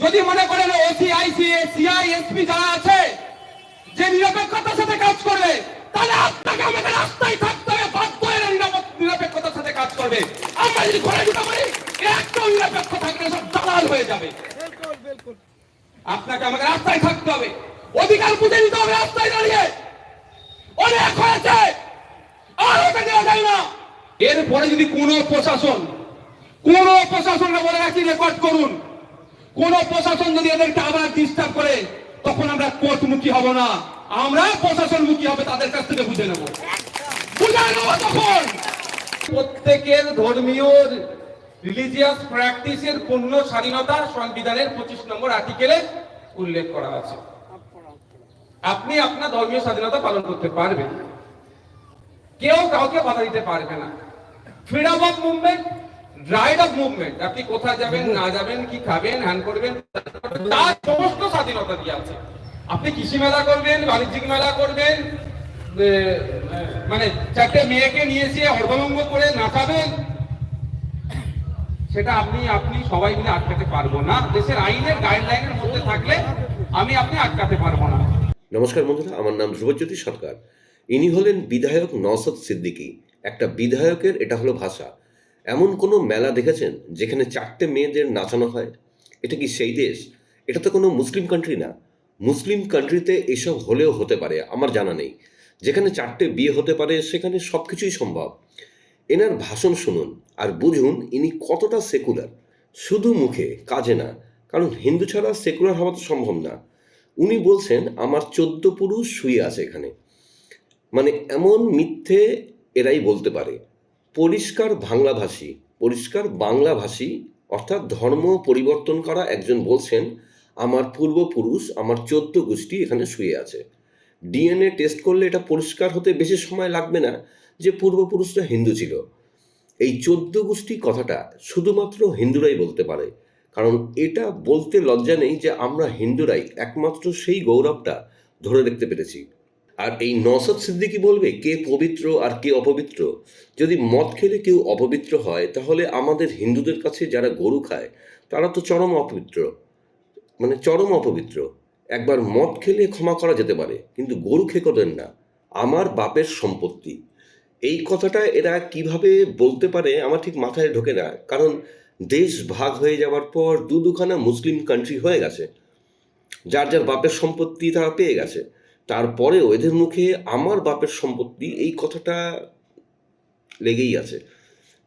যদি মনে করেন ওসি আইসি সিআই এসপি যারা আছে যে নিরপেক্ষতার সাথে কাজ করবে তাহলে আপনাকে আমাদের রাস্তায় থাকতে হবে বাধ্য নিরাপদ- নিরপেক্ষতার সাথে কাজ করবে। আমরা যদি ঘরে দিতে পারি একদম নিরপেক্ষ থাকলে সব দালাল হয়ে যাবে। আপনাকে আমাকে রাস্তায় থাকতে হবে। অধিকার বুঝে নিতে হবে রাস্তায় দাঁড়িয়ে। অনেক হয়েছে আর ওটা দেওয়া যায় না। এরপরে যদি কোনো প্রশাসন কোন প্রশাসনকে বলে রাখি রেকর্ড করুন। কোন প্রশাসন যদি এদেরকে আবার ডিস্টার্ব করে, তখন আমরা কোর্টমুখী হব না। আমরা প্রশাসনমুখী হবে, তাদের কাছ থেকে বুঝে নেব। তখন। প্রত্যেকের ধর্মীয় রিলিজিয়াস প্র্যাকটিসের পূর্ণ স্বাধীনতা সংবিধানের পঁচিশ নম্বর আর্টিকেলে উল্লেখ করা আছে। আপনি আপনার ধর্মীয় স্বাধীনতা পালন করতে পারবেন। কেউ কাউকে বাধা দিতে পারবে না। Freedom of movement right of movement আপনি কোথায় যাবেন, না যাবেন, কি খাবেন হ্যান করবেন, তার সমস্ত স্বাধীনতা দিয়ে আছে। আপনি কৃষি মেলা করবেন, বাণিজ্যিক মেলা করবেন মানে চারটে মেয়েকে নিয়ে এসে হরভঙ্গ করে নাচাবেন সেটা আপনি আপনি সবাই মিলে আটকাতে পারব না। দেশের আইনের গাইডলাইনের মধ্যে থাকলে আমি আপনি আটকাতে পারব না। নমস্কার বন্ধুরা, আমার নাম ধ্রুবজ্যোতি সরকার। ইনি হলেন বিধায়ক নওসদ সিদ্দিকী। একটা বিধায়কের এটা হলো ভাষা। এমন কোনো মেলা দেখেছেন যেখানে চারটে মেয়েদের নাচানো হয়? এটা কি সেই দেশ? এটা তো কোনো মুসলিম কান্ট্রি না। মুসলিম কান্ট্রিতে এসব হলেও হতে পারে, আমার জানা নেই। যেখানে চারটে বিয়ে হতে পারে, সেখানে সব কিছুই সম্ভব। এনার ভাষণ শুনুন আর বুঝুন ইনি কতটা সেকুলার শুধু মুখে, কাজে না, কারণ হিন্দু ছাড়া সেকুলার হওয়া তো সম্ভব না। উনি বলছেন, আমার চোদ্দ পুরুষ শুয়ে আছে এখানে। মানে এমন মিথ্যে এরাই বলতে পারে। পরিষ্কার বাংলাভাষী পরিষ্কার বাংলাভাষী, অর্থাৎ ধর্ম পরিবর্তন করা একজন বলছেন, আমার পূর্বপুরুষ, আমার চোদ্দ গোষ্ঠী এখানে শুয়ে আছে। ডিএনএ টেস্ট করলে এটা পরিষ্কার হতে বেশি সময় লাগবে না যে পূর্বপুরুষরা হিন্দু ছিল। এই চোদ্দ গোষ্ঠী কথাটা শুধুমাত্র হিন্দুরাই বলতে পারে। কারণ এটা বলতে লজ্জা নেই যে আমরা হিন্দুরাই একমাত্র সেই গৌরবটা ধরে রাখতে পেরেছি। আর এই নসদ সিদ্দিকি বলবে, কে পবিত্র আর কে অপবিত্র? যদি মদ খেলে কেউ অপবিত্র হয়, তাহলে আমাদের হিন্দুদের কাছে যারা গরু খায়, তারা তো চরম অপবিত্র। মানে চরম অপবিত্র। একবার মদ খেলে ক্ষমা করা যেতে পারে, কিন্তু গরু খেয়ে করেন না। আমার বাপের সম্পত্তি। এই কথাটা এরা কীভাবে বলতে পারে আমার ঠিক মাথায় ঢোকে না, কারণ দেশ ভাগ হয়ে যাওয়ার পর দু দুখানা মুসলিম কান্ট্রি হয়ে গেছে। যার যার বাপের সম্পত্তি তারা পেয়ে গেছে। তারপরেও এদের মুখে আমার বাপের সম্পত্তি এই কথাটা লেগেই আছে।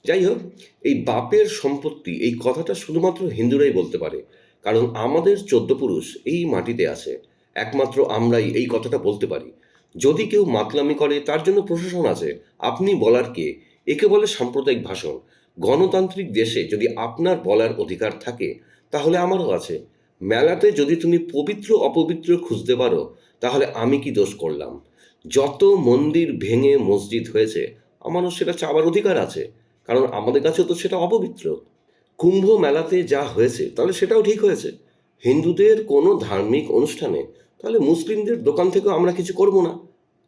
যাই হোক, এই বাপের সম্পত্তি, এই কথাটা শুধুমাত্র হিন্দুরাই বলতে পারে। কারণ আমাদের চোদ্দ পুরুষ এই মাটিতে আছে। একমাত্র আমরাই এই কথাটা বলতে পারি। যদি কেউ মাতলামি করে, তার জন্য প্রশাসন আছে। আপনি বলার কে? একে বলে সাম্প্রদায়িক ভাষণ। গণতান্ত্রিক দেশে যদি আপনার বলার অধিকার থাকে, তাহলে আমারও আছে। মেলাতে যদি তুমি পবিত্র অপবিত্র খুঁজতে পারো তাহলে আমি কি দোষ করলাম? যত মন্দির ভেঙে মসজিদ হয়েছে, আমারও সেটা চাওয়ার অধিকার আছে, কারণ আমাদের কাছেও তো সেটা অপবিত্র। কুম্ভ মেলাতে যা হয়েছে, তাহলে সেটাও ঠিক হয়েছে। হিন্দুদের কোনো ধার্মিক অনুষ্ঠানে, তাহলে মুসলিমদের দোকান থেকেও আমরা কিছু করব না,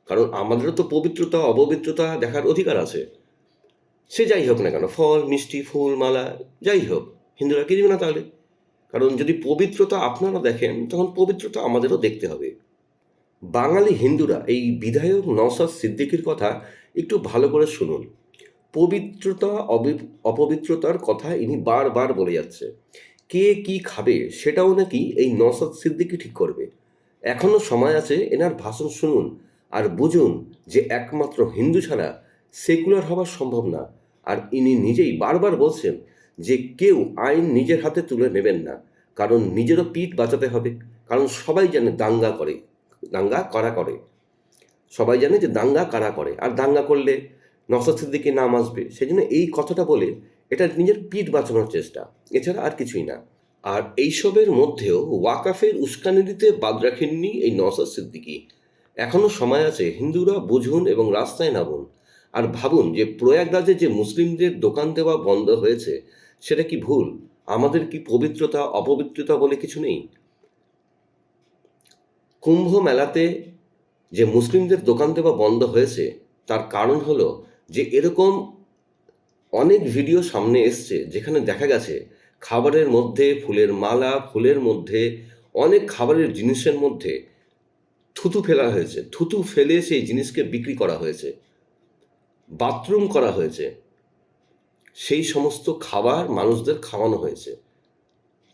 কারণ আমাদেরও তো পবিত্রতা, অপবিত্রতা দেখার অধিকার আছে। সে যাই হোক না কেন, ফল, মিষ্টি, ফুল, মালা, যাই হোক, হিন্দুরা কি দিবে না তাহলে? কারণ যদি পবিত্রতা আপনারা দেখেন, তখন পবিত্রতা আমাদেরও দেখতে হবে। বাঙালি হিন্দুরা এই বিধায়ক নওসাদ সিদ্দিকির কথা একটু ভালো করে শুনুন। পবিত্রতা অপবিত্রতার কথা ইনি বারবার বলে যাচ্ছে। কে কি খাবে সেটাও নাকি এই নওসাদ সিদ্দিকি ঠিক করবে। এখনও সময় আছে এনার ভাষণ শুনুন আর বুঝুন যে একমাত্র হিন্দু ছাড়া সেকুলার হওয়া সম্ভব না। আর ইনি নিজেই বারবার বলছেন যে কেউ আইন নিজের হাতে তুলে নেবেন না, কারণ নিজেরও পিঠ বাঁচাতে হবে, কারণ সবাই জানে দাঙ্গা করে। দাঙ্গা করা করে? সবাই জানে যে দাঙ্গা কারা করে। আর দাঙ্গা করলে নসর সিদ্দিকি নাম আসবে। সেই জন্য এই কথাটা বলে এটা নিজের পিঠ বাঁচানোর চেষ্টা। এছাড়া আর কিছুই না। আর এইসবের মধ্যেও ওয়াকাফের উস্কানি দিতে বাদ রাখেননি এই নসর সিদ্দিকি। এখনও সময় আছে হিন্দুরা বুঝুন এবং রাস্তায় নামুন। আর ভাবুন যে প্রয়াগরাজে যে মুসলিমদের দোকান দেওয়া বন্ধ হয়েছে, সেটা কি ভুল? আমাদের কি পবিত্রতা, অপবিত্রতা বলে কিছু নেই? কুম্ভ মেলাতে যে মুসলিমদের দোকান দেওয়া বন্ধ হয়েছে, তার কারণ হলো যে এরকম অনেক ভিডিও সামনে এসছে যেখানে দেখা গেছে খাবারের মধ্যে, ফুলের মালা, ফুলের মধ্যে, অনেক খাবারের জিনিসের মধ্যে থুতু ফেলা হয়েছে। থুতু ফেলে সেই জিনিসকে বিক্রি করা হয়েছে, বাথরুম করা হয়েছে। সেই সমস্ত খাবার মানুষদের খাওয়ানো হয়েছে।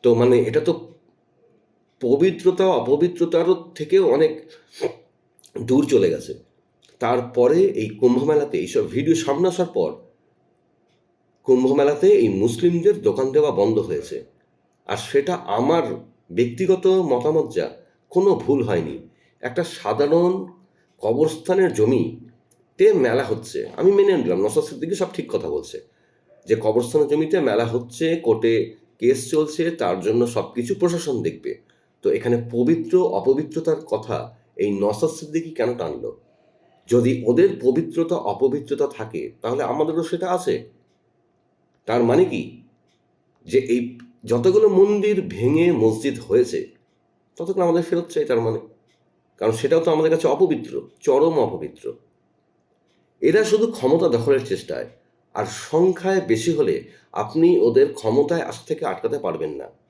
তো মানে এটা তো পবিত্রতা, অপবিত্রতার থেকেও অনেক দূর চলে গেছে। তারপরে এই কুম্ভমেলাতে এইসব ভিডিও সামনে আসার পর কুম্ভমেলাতে এই মুসলিমদের দোকান দেওয়া বন্ধ হয়েছে। আর সেটা আমার ব্যক্তিগত মতামত যা, কোনো ভুল হয়নি। একটা সাধারণ কবরস্থানের জমিতে মেলা হচ্ছে। আমি মেনে নিলাম নসাদ সিদ্দিকি সব ঠিক কথা বলছে। যে কবরস্থানের জমিতে মেলা হচ্ছে, কোর্টে কেস চলছে, তার জন্য সব কিছু প্রশাসন দেখবে। তো এখানে পবিত্র অপবিত্রতার কথা এই নসাদ সিদ্দিকি কেন টানলো? যদি ওদের পবিত্রতা অপবিত্রতা থাকে, তাহলে আমাদেরও সেটা আছে। তার মানে কি? যে এই যতগুলো মন্দির ভেঙে মসজিদ হয়েছে ততক্ষণ আমাদের ফেরত চাই তার মানে। কারণ সেটাও তো আমাদের কাছে অপবিত্র, চরম অপবিত্র। এরা শুধু ক্ষমতা দখলের চেষ্টায়, আর সংখ্যায় বেশি হলে আপনি ওদের ক্ষমতায় আস থেকে আটকাতে পারবেন না।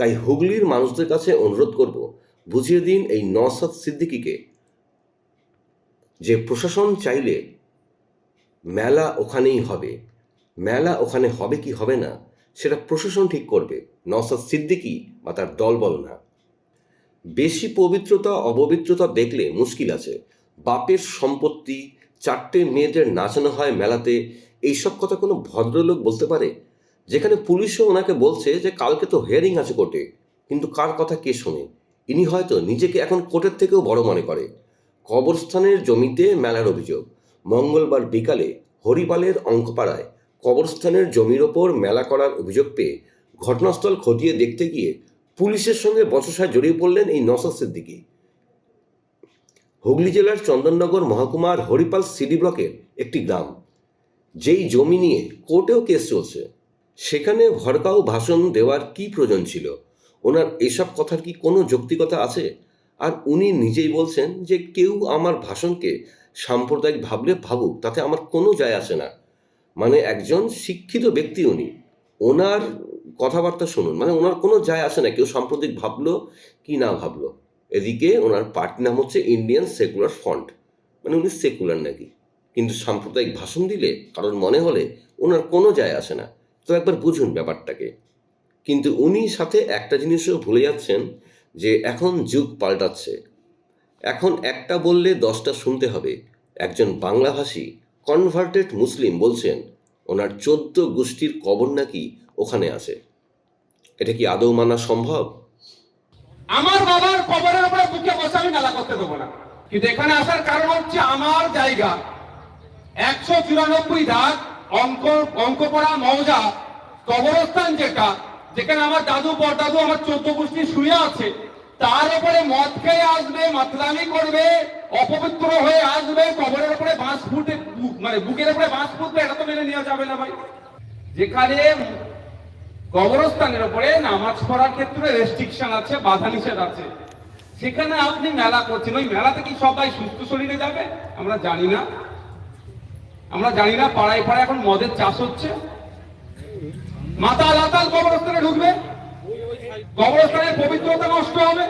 তাই হুগলির মানুষদের কাছে অনুরোধ করব, বুঝিয়ে দিন এই নসাদ সিদ্দিকিকে। যে প্রশাসন চাইলে মেলা ওখানেই হবে। মেলা ওখানে হবে কি হবে না, সেটা প্রশাসন ঠিক করবে। নসাদ সিদ্দিকি বা তার দলবল না। বেশি পবিত্রতা, অপবিত্রতা দেখলে মুশকিল আছে। বাপের সম্পত্তি, চারটে মেয়েদের নাচানো হয় মেলাতে, এইসব কথা কোনো ভদ্রলোক বলতে পারে? যেখানে পুলিশও ওনাকে বলছে যে কালকে তো হিয়ারিং আছে কোর্টে, কিন্তু কার কথা কে শোনে? ইনি হয়তো নিজেকে এখন কোর্টের থেকেও বড় মনে করে। কবরস্থানের জমিতে মেলার অভিযোগ। মঙ্গলবার বিকালে হরিপালের অঙ্কপাড়ায় কবরস্থানের জমির ওপর মেলা করার অভিযোগ পেয়ে ঘটনাস্থল খতিয়ে দেখতে গিয়ে পুলিশের সঙ্গে বচসায় জড়িয়ে পড়লেন এই নসাদ সিদ্দিকি। হুগলি জেলার চন্দননগর মহকুমার হরিপাল সিডি ব্লকের একটি গ্রাম। যেই জমি নিয়ে কোর্টেও কেস চলছে সেখানে ভরকাও ভাষণ দেওয়ার কি প্রয়োজন ছিল? ওনার এসব কথার কি কোনো যৌক্তিকতা আছে? আর উনি নিজেই বলছেন যে কেউ আমার ভাষণকে সাম্প্রদায়িক ভাবলে ভাবুক, তাতে আমার কোনো যায় আসে না। মানে একজন শিক্ষিত ব্যক্তি উনি। ওনার কথাবার্তা শুনুন মানে ওনার কোনো যায় আসে না, কেউ সাম্প্রদায়িক ভাবলো কি না ভাবলো। এদিকে ওনার পার্টি নাম হচ্ছে ইন্ডিয়ান সেকুলার ফ্রন্ট মানে উনি সেকুলার নাকি? কিন্তু সাম্প্রদায়িক ভাষণ দিলে, কারোর মনে হলে ওনার কোনো যায় আসে না। তো একবার বুঝুন ব্যাপারটাকে। কিন্তু উনি সাথে একটা জিনিসও ভুলে যাচ্ছেন যে এখন যুগ পাল্টাচ্ছে। এখন একটা বললে দশটা শুনতে হবে। একজন বাংলাভাষী কনভার্টেড মুসলিম বলছেন, ওনার চোদ্দ গোষ্ঠীর কবর নাকি ওখানে আছে? এটা কি আদৌ মানা সম্ভব? আমার বাবার কবরের উপরে বুকে বসে আমি মেলা করতে দেবো না। কিন্তু এখানে আসার কারণ হচ্ছে আমার জায়গা। একশো চুরানব্বই দাগ অঙ্ক অঙ্ক পড়া মৌজা। কবরস্থান যেটা, যেখানে আমার দাদু পরদাদু আমার চোদ্দ গোষ্ঠী শুয়ে আছে, তার উপরে মদ খেয়ে আসবে, মাতলামি করবে, অপবিত্র হয়ে আসবে, কবরের উপরে বাঁশ ফুটে মানে বুকের উপরে বাঁশ ফুটবে, এটা তো মেনে নেওয়া যাবে না ভাই। যেখানে কবরস্থানের উপরে নামাজ পড়ার ক্ষেত্রে রেস্ট্রিকশন আছে, বাধা নিষেধ আছে। সেখানে আপনি মেলা করছেন, ওই মেলাতে কি সবাই সুস্থ শরীরে যাবে? আমরা জানি না। আমরা জানি না, পাড়ায় পাড়ায় এখন মদের চাষ হচ্ছে। মাতাল, আতাল কবরস্থানে ঢুকবে। কবরস্থানের পবিত্রতা নষ্ট হবে।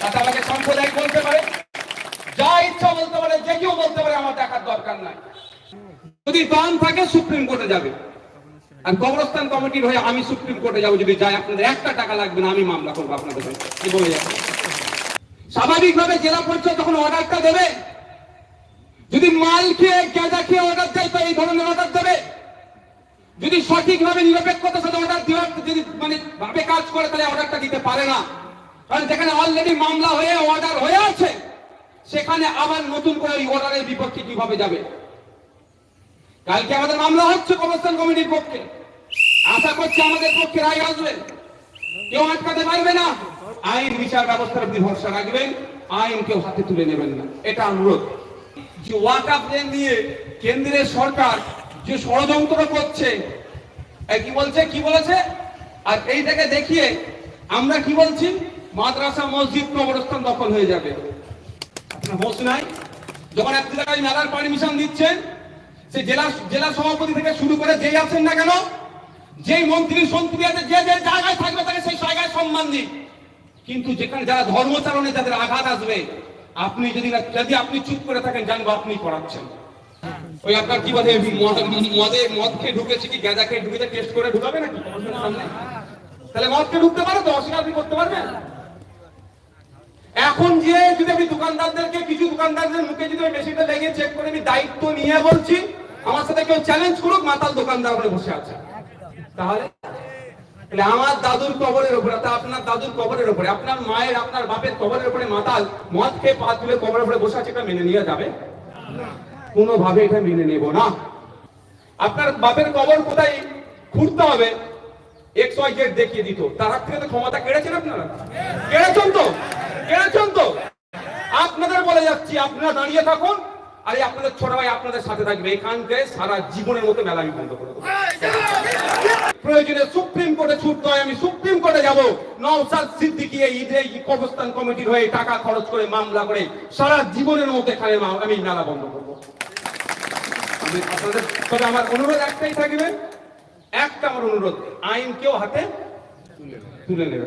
তাতে আমাকে সাম্প্রদায়িক বলতে পারে। যা ইচ্ছা বলতে পারে, যে কেউ বলতে পারে, আমার দেখার দরকার নাই। যদি দান থাকে, সুপ্রিম কোর্টে যাবে। আর কবরস্থান কমিটির হয়ে আমি সুপ্রিম কোর্টে যাব, যদি যাই আপনাদের একটা টাকা লাগবে না, আমি মামলা করব আপনাদের বলে স্বাভাবিকভাবে জেলা পরিষদ তখন অর্ডারটা দেবে যদি মাল খেয়ে গাঁজা খেয়ে অর্ডার দেয় তো এই ধরনের অর্ডার দেবে। যদি সঠিকভাবে নিরপেক্ষতার সাথে অর্ডার দেওয়ার যদি মানে ভাবে কাজ করে, তাহলে অর্ডারটা দিতে পারে না। কারণ যেখানে অলরেডি মামলা হয়ে অর্ডার হয়ে আছে, সেখানে আবার নতুন করে ওই অর্ডারের বিপক্ষে কীভাবে যাবে? কালকে আমাদের মামলা হচ্ছে কবরস্থান কমিটির পক্ষে। আশা করছি আমাদের পক্ষে রায় আসবে। কেউ আটকাতে পারবে না। আইন, বিচার ব্যবস্থার উপর ভরসা রাখবেন। আইন কেউ হাতে তুলে নেবেন না। এটা অনুরোধ। যে ওয়াকাপ নিয়ে কেন্দ্রের সরকার যে ষড়যন্ত্র করছে এই কি বলছে, কি বলেছে? আর এইটাকে দেখিয়ে আমরা কি বলছি? মাদ্রাসা, মসজিদ কবরস্থান দখল হয়ে যাবে। আপনার নাই? যখন এক জায়গায় মেলার পারমিশন দিচ্ছেন, সে জেলা জেলা সভাপতি থেকে শুরু করে যেই আছেন না কেন যে মন্ত্রী, সন্ত্রী আছে, যে যে জায়গায় থাকবে তাকে সেই জায়গায় সম্মান দিন। কিন্তু যেখানে যারা ধর্মচারণে যাদের আঘাত আসবে আপনি যদি না যদি আপনি চুপ করে থাকেন, জানব আপনি করাচ্ছেন ওই আপনার কি বলে, মদে, মদ খেয়ে ঢুকেছে কি, গাঁজা খেয়ে ঢুকেছে, টেস্ট করে ঢুকাবে নাকি? তাহলে মদ খেয়ে ঢুকতে পারে তো অস্বীকার করতে পারবেন? এখন যে যদি আমি দোকানদারদেরকে, কিছু দোকানদারদের মুখে যদি আমি মেশিনটা লেগে চেক করে আমি দায়িত্ব নিয়ে বলছি, আমার সাথে কেউ চ্যালেঞ্জ করুক, মাতাল দোকানদার বসে আছে। তাহলে তাহলে আমার দাদুর কবরের উপরে, অর্থাৎ আপনার দাদুর কবরের উপরে, আপনার মায়ের, আপনার বাপের কবরের উপরে মাতাল, মদ খেয়ে পা তুলে কবরের উপরে বসে আছে এটা মেনে নিয়ে যাবে? কোনোভাবে এটা মেনে নেব না। আপনার বাপের কবর কোথায়? খুঁড়তে হবে। এক্স ওয়াই জেড দেখিয়ে দিত। তার হাত থেকে তো ক্ষমতা কেড়েছেন আপনারা? কেড়েছেন তো? কেড়েছেন তো? আপনাদের বলে যাচ্ছি, আপনারা দাঁড়িয়ে থাকুন। আর আপনাদের ছোট ভাই আপনাদের সাথে থাকবে। এখানকে সারা জীবনের মতো মেলা আমি বন্ধ প্রয়োজনে সুপ্রিম কোর্টে ছুটতে হয় আমি সুপ্রিম কোর্টে নওসাদ সিদ্দিকী এই ঈদে কমিটির হয়ে টাকা খরচ করে মামলা করে সারা জীবনের মতো এখানে আমি মেলা বন্ধ করব। আমি আপনাদের তবে আমার অনুরোধ একটাই থাকবে। একটা আমার অনুরোধ আইন কেউ হাতে তুলে নেবে।